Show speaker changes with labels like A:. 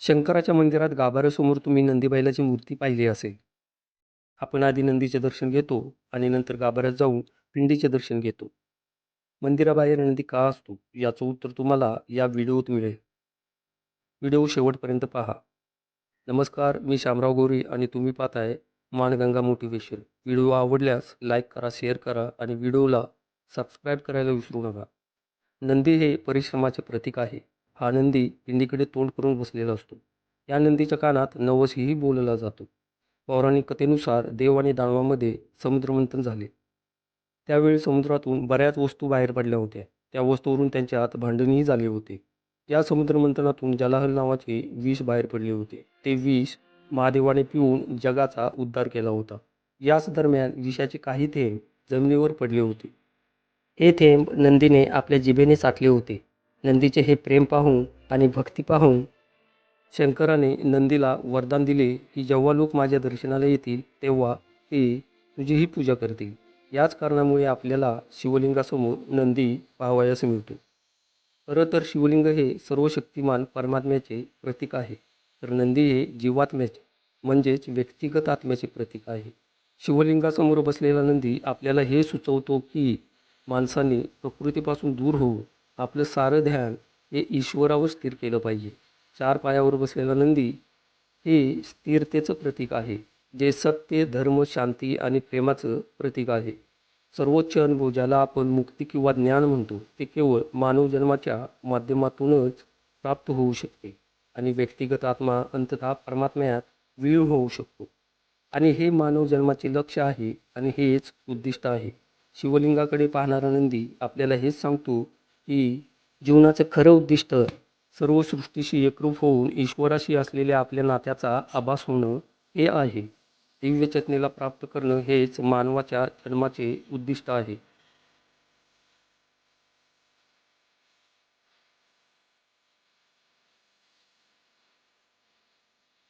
A: शंकराच्या मंदिरात गाभाऱ्यासमोर तुम्ही नंदीबैलाची मूर्ती पाहिली असेल. आपण आधी नंदीचे दर्शन घेतो आणि नंतर गाभाऱ्यात जाऊन पिंडीचे दर्शन घेतो. मंदिराबाहेर नंदी का असतो याचं उत्तर तुम्हाला या व्हिडिओत मिळेल. व्हिडिओ शेवटपर्यंत पहा. नमस्कार मी शामराव गोरी आणि तुम्ही पाहताय माणगंगा मोटिवेशन. व्हिडिओ आवडल्यास लाईक करा शेअर करा आणि व्हिडिओला सबस्क्राईब करायला विसरू नका. नंदी हे परिश्रमाचे प्रतीक आहे. हा नंदी पिंडीकडे तोंड करून बसलेला असतो. या नंदीच्या कानात नवसही बोलला जातो. पौराणिक कथेनुसार देव आणि दानवामध्ये समुद्रमंथन झाले. त्यावेळी समुद्रातून बऱ्याच वस्तू बाहेर पडल्या होत्या. त्या वस्तूवरून त्यांच्यात भांडणही झाले होते. या समुद्रमंथनातून जलाहल नावाचे विष बाहेर पडले होते. ते विष महादेवाने पिऊन जगाचा उद्धार केला होता. याच दरम्यान विषाचे काही थेंब जमिनीवर पडले होते. हे थेंब नंदीने आपल्या जिभेने साठले होते. नंदीचे हे प्रेम पाहून आणि भक्ती पाहून शंकराने नंदीला वरदान दिले की जेव्हा लोक माझ्या दर्शनाला येतील तेव्हा ते तुझीही पूजा करतील. याच कारणामुळे आपल्याला शिवलिंगासमोर नंदी पाहावयास मिळतो. खरं तर शिवलिंग हे सर्व शक्तिमान परमात्म्याचे प्रतीक आहे. तर नंदी हे जीवात्म्याचे म्हणजेच व्यक्तिगत आत्म्याचे प्रतीक आहे. शिवलिंगासमोर बसलेला नंदी आपल्याला हे सुचवतो की माणसाने प्रकृतीपासून दूर होऊन आपलं सारं ध्यान हे ईश्वरावर स्थिर केलं पाहिजे. चार पायावर बसलेला नंदी हे स्थिरतेचं प्रतीक आहे जे सत्य धर्म शांती आणि प्रेमाचं प्रतीक आहे. सर्वोच्च अनुभव ज्याला आपण मुक्ती किंवा ज्ञान म्हणतो ते केवळ मानवजन्माच्या माध्यमातूनच प्राप्त होऊ शकते आणि व्यक्तिगत आत्मा अंततः परमात्म्यात विलीन होऊ शकतो. आणि हे मानव जन्माचे लक्ष आहे आणि हेच उद्दिष्ट आहे. शिवलिंगाकडे पाहणारा नंदी आपल्याला हेच सांगतो की जीवनाचं खरं उद्दिष्ट सर्व सृष्टीशी एकरूप होऊन ईश्वराशी असलेल्या आपल्या नात्याचा आभास होणं हे आहे. दिव्यचेतनेला प्राप्त करणं हेच मानवाच्या जन्माचे उद्दिष्ट आहे.